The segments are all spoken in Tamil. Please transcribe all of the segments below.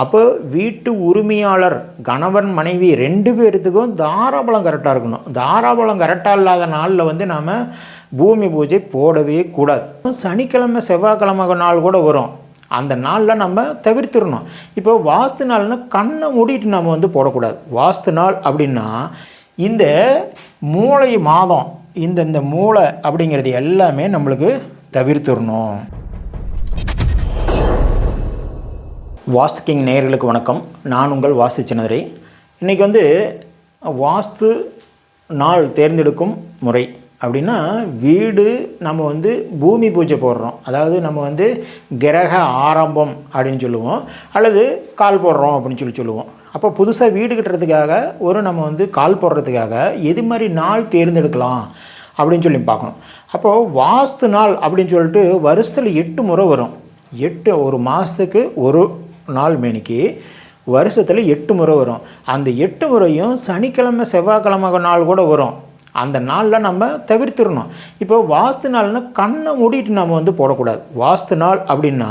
அப்போ வீட்டு உரிமையாளர் கணவன் மனைவி ரெண்டு பேர்த்துக்கும் தாராபலம் கரெக்டாக இருக்கணும். தாராபலம் கரெக்டாக இல்லாத நாளில் வந்து நாம் பூமி பூஜை போடவே கூடாது. சனிக்கிழமை செவ்வாய்க்கிழமை நாள் கூட வரும். அந்த நாளில் நம்ம தவிர்த்துடணும். இப்போ வாஸ்து நாள்னா கண்ணை மூடிட்டு நம்ம வந்து போடக்கூடாது. வாஸ்து நாள் அப்படின்னா இந்த மூளை மாதம் இந்த இந்த மூளை அப்படிங்கிறது எல்லாமே நம்மளுக்கு தவிர்த்துடணும். வாஸ்து கிங் நேயர்களுக்கு வணக்கம். நான் உங்கள் வாஸ்து சின்னதுரை. இன்றைக்கி வந்து வாஸ்து நாள் தேர்ந்தெடுக்கும் முறை அப்படின்னா வீடு நம்ம வந்து பூமி பூஜை போடுறோம். அதாவது நம்ம வந்து கிரக ஆரம்பம் அப்படின்னு சொல்லுவோம். அல்லது கால் போடுறோம் அப்படின்னு சொல்லி சொல்லுவோம். அப்போ புதுசாக வீடு கட்டுறதுக்காக ஒரு நம்ம வந்து கால் போடுறதுக்காக எது மாதிரி நாள் தேர்ந்தெடுக்கலாம் அப்படின்னு சொல்லி பார்க்கணும். அப்போது வாஸ்து நாள் அப்படின்னு சொல்லிட்டு வருஷத்தில் எட்டு முறை வரும். எட்டு ஒரு மாதத்துக்கு ஒரு நாள் மேனிக்கு வருஷத்தில் எட்டு முறை வரும். அந்த எட்டு முறையும் சனிக்கிழமை செவ்வாய்க்கிழமை நாள் கூட வரும். அந்த நாளில் நம்ம தவிர்த்துடணும். இப்போ வாஸ்து நாள்னா கண்ணை மூடிட்டு நம்ம வந்து போடக்கூடாது. வாஸ்து நாள் அப்படின்னா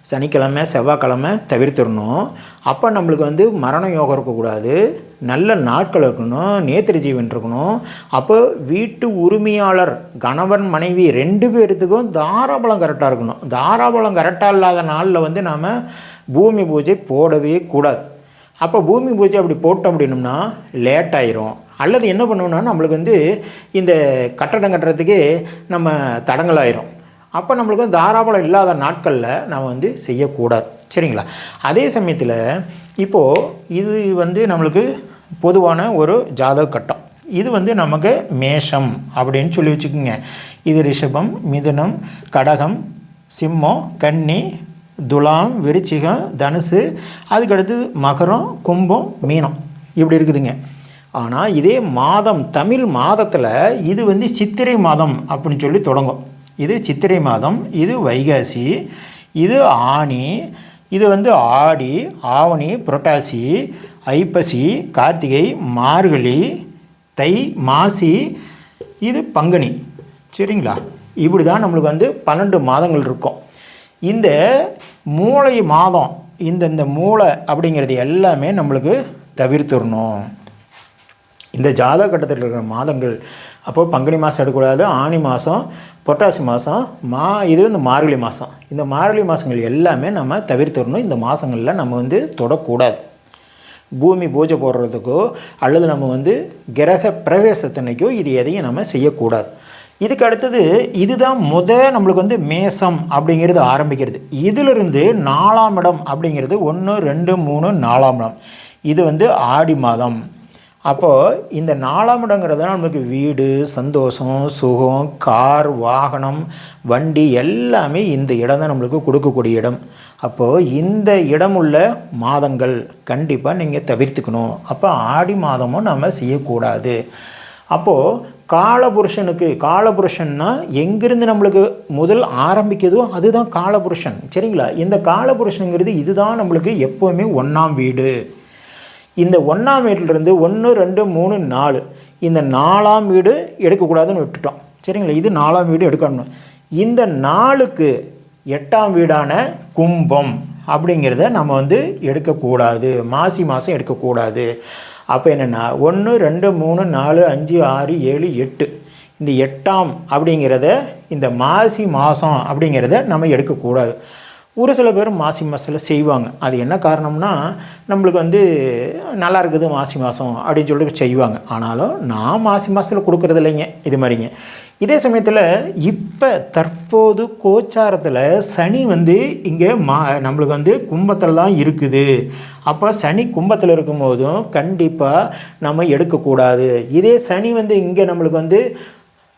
சனிக்கிழமை செவ்வாய்க்கிழமை தவிர்த்துடணும். அப்போ நம்மளுக்கு வந்து மரண யோகம் இருக்கக்கூடாது. நல்ல நாட்கள் இருக்கணும். நேத்திர ஜீவன் இருக்கணும். அப்போ வீட்டு உரிமையாளர் கணவன் மனைவி ரெண்டு பேர்த்துக்கும் தாராபலம் கரெக்டாக இருக்கணும். தாராபலம் கரெக்டாக இல்லாத நாளில் வந்து நாம் பூமி பூஜை போடவே கூடாது. அப்போ பூமி பூஜை அப்படி போட்டோம் அப்படின்னம்னா லேட் ஆயிரும். அல்லது என்ன பண்ணுவோம்னா நம்மளுக்கு வந்து இந்த கட்டடம் கட்டுறதுக்கு நம்ம தடங்கலாயிரும். அப்போ நம்மளுக்கு வந்து தாராபலம் இல்லாத நாட்களில் நம்ம வந்து செய்யக்கூடாது. சரிங்களா? அதே சமயத்தில் இப்போது இது வந்து நம்மளுக்கு பொதுவான ஒரு ஜாதக கட்டம். இது வந்து நமக்கு மேஷம் அப்படின்னு சொல்லி வச்சுக்கோங்க. இது ரிஷபம் மிதுனம் கடகம் சிம்மம் கன்னி துலாம் விருச்சிகம் தனுசு அதுக்கடுத்து மகரம் கும்பம் மீனம். இப்படி இருக்குதுங்க. ஆனால் இதே மாதம் தமிழ் மாதத்தில் இது வந்து சித்திரை மாதம் அப்படின்னு சொல்லி தொடங்கும். இது சித்திரை மாதம் இது வைகாசி இது ஆனி இது வந்து ஆடி ஆவணி புரட்டாசி ஐப்பசி கார்த்திகை மார்கழி தை மாசி இது பங்குனி. சரிங்களா? இப்படி தான் நம்மளுக்கு வந்து பன்னெண்டு மாதங்கள் இருக்கும். இந்த மூளை மாதம் இந்த இந்த மூளை அப்படிங்கிறது எல்லாமே நம்மளுக்கு தவிர்த்துடணும். இந்த ஜாதக கட்டத்தில் இருக்கிற மாதங்கள் அப்போது பங்குனி மாதம் எடுக்கக்கூடாது ஆனி மாதம் பொட்டாசி மாதம் மா இது வந்து மார்கழி மாதம். இந்த மார்கழி மாதங்கள் எல்லாமே நம்ம தவிர்த்துடணும். இந்த மாதங்களில் நம்ம வந்து தொடக்கூடாது. பூமி பூஜை போடுறதுக்கோ அல்லது நம்ம வந்து கிரக பிரவேசத்தன்னைக்கோ இது எதையும் நம்ம செய்யக்கூடாது. இதுக்கு அடுத்தது இதுதான் முத நம்மளுக்கு வந்து மேசம் அப்படிங்கிறது ஆரம்பிக்கிறது. இதிலிருந்து நாலாம் இடம் அப்படிங்கிறது ஒன்று ரெண்டு மூணு நாலாம் இடம். இது வந்து ஆடி மாதம். அப்போது இந்த நாலாம் இடங்கிறது நம்மளுக்கு வீடு சந்தோஷம் சுகம் கார் வாகனம் வண்டி எல்லாமே இந்த இடம் தான் நம்மளுக்கு கொடுக்கக்கூடிய இடம். அப்போது இந்த இடம் உள்ள மாதங்கள் கண்டிப்பாக நீங்கள் தவிர்த்துக்கணும். அப்போ ஆடி மாதமும் நம்ம செய்யக்கூடாது. அப்போது காலபுருஷனுக்கு காலபுருஷன்னா எங்கிருந்து நம்மளுக்கு முதல் ஆரம்பிக்குதோ அதுதான் காலபுருஷன். சரிங்களா? இந்த காலபுருஷனுங்கிறது இதுதான் நம்மளுக்கு எப்போவுமே ஒன்றாம் வீடு. இந்த ஒன்றாம் வீட்டிலிருந்து ஒன்று ரெண்டு மூணு நாலு. இந்த நாலாம் வீடு எடுக்கக்கூடாதுன்னு விட்டுட்டோம். சரிங்களா? இது நாலாம் வீடு எடுக்கணும். இந்த நாளுக்கு எட்டாம் வீடான கும்பம் அப்படிங்கிறத நம்ம வந்து எடுக்கக்கூடாது. மாசி மாதம் எடுக்கக்கூடாது. அப்போ என்னென்னா ஒன்று ரெண்டு மூணு நாலு அஞ்சு ஆறு ஏழு எட்டு. இந்த எட்டாம் அப்படிங்கிறத இந்த மாசி மாதம் அப்படிங்கிறத நம்ம எடுக்கக்கூடாது. ஒரு சில பேர் மாசி மாதத்தில் செய்வாங்க. அது என்ன காரணம்னா நம்மளுக்கு வந்து நல்லா இருக்குது மாசி மாதம் அப்படின்னு சொல்லிட்டு செய்வாங்க. ஆனாலும் நான் மாசி மாதத்தில் கொடுக்குறது இல்லைங்க. இது மாதிரிங்க. இதே சமயத்தில் இப்போ தற்போது கோச்சாரத்தில் சனி வந்து இங்கே மா நம்மளுக்கு வந்து கும்பத்தில் தான் இருக்குது. அப்போ சனி கும்பத்தில் இருக்கும்போதும் கண்டிப்பாக நம்ம எடுக்கக்கூடாது. இதே சனி வந்து இங்கே நம்மளுக்கு வந்து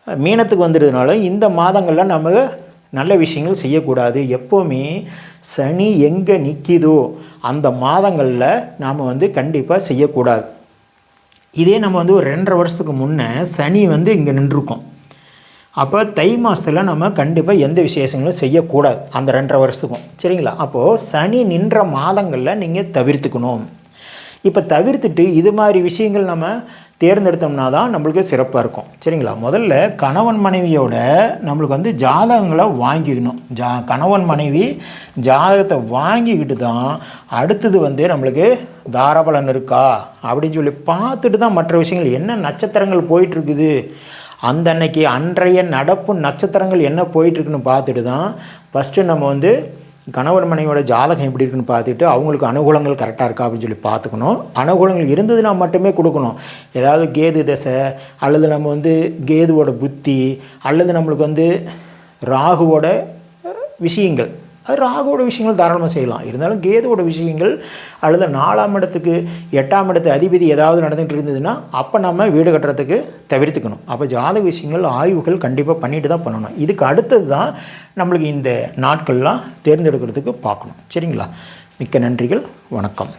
மீனத்துக்கு வந்துடுறதுனால இந்த மாதங்களில் நம்ம நல்ல விஷயங்கள் செய்யக்கூடாது. எப்போவுமே சனி எங்கே நிற்கிதோ அந்த மாதங்களில் நாம் வந்து கண்டிப்பாக செய்யக்கூடாது. இதே நம்ம வந்து ஒரு ரெண்டரை வருஷத்துக்கு முன்னே சனி வந்து இங்கே நின்றுருக்கோம். அப்போ தை மாதத்தில் நம்ம கண்டிப்பாக எந்த விசேஷங்களும் செய்யக்கூடாது. அந்த ரெண்டரை வருஷத்துக்கும். சரிங்களா? அப்போது சனி நின்ற மாதங்களில் நீங்கள் தவிர்த்துக்கணும். இப்போ தவிர்த்துட்டு இது மாதிரி விஷயங்கள் நம்ம தேர்ந்தெடுத்தோம்னா தான் நம்மளுக்கு சிறப்பாக இருக்கும். சரிங்களா? முதல்ல கணவன் மனைவியோட நம்மளுக்கு வந்து ஜாதகங்களை வாங்கிக்கணும். ஜா கணவன் மனைவி ஜாதகத்தை வாங்கிக்கிட்டு தான் அடுத்தது வந்து நம்மளுக்கு தாராபலன் இருக்கா? அப்படின்னு சொல்லி பார்த்துட்டு தான் மற்ற விஷயங்கள் என்ன நட்சத்திரங்கள் போயிட்டுருக்குது? அந்த அன்னைக்கு அன்றைய நடப்பு நட்சத்திரங்கள் என்ன போயிட்டுருக்குன்னு பார்த்துட்டு தான் ஃபஸ்ட்டு நம்ம வந்து கணவன் மனைவியோட ஜாதகம் எப்படி இருக்குன்னு பார்த்துட்டு அவங்களுக்கு அனுகூலங்கள் கரெக்டாக இருக்கா அப்படின்னு சொல்லி பார்த்துக்கணும். அனுகூலங்கள் இருந்ததுன்னா மட்டுமே கொடுக்கணும். ஏதாவது கேது தசை அல்லது நம்ம வந்து கேதுவோட புத்தி அல்லது நம்மளுக்கு வந்து ராகுவோட விஷயங்கள். அது ராகுவோட விஷயங்கள் தாராளமாக செய்யலாம். இருந்தாலும் கேதுவோட விஷயங்கள் அல்லது நாலாம் இடத்துக்கு எட்டாம் இடத்து அதிபதி ஏதாவது நடந்துகிட்டு இருந்ததுன்னா அப்போ நம்ம வீடு கட்டுறதுக்கு தவிர்த்துக்கணும். அப்போ ஜாதக விஷயங்கள் ஆய்வுகள் கண்டிப்பாக பண்ணிட்டு தான் பண்ணணும். இதுக்கு அடுத்தது தான் நம்மளுக்கு இந்த நாட்கள்லாம் தேர்ந்தெடுக்கிறதுக்கு பார்க்கணும். சரிங்களா? மிக்க நன்றிகள். வணக்கம்.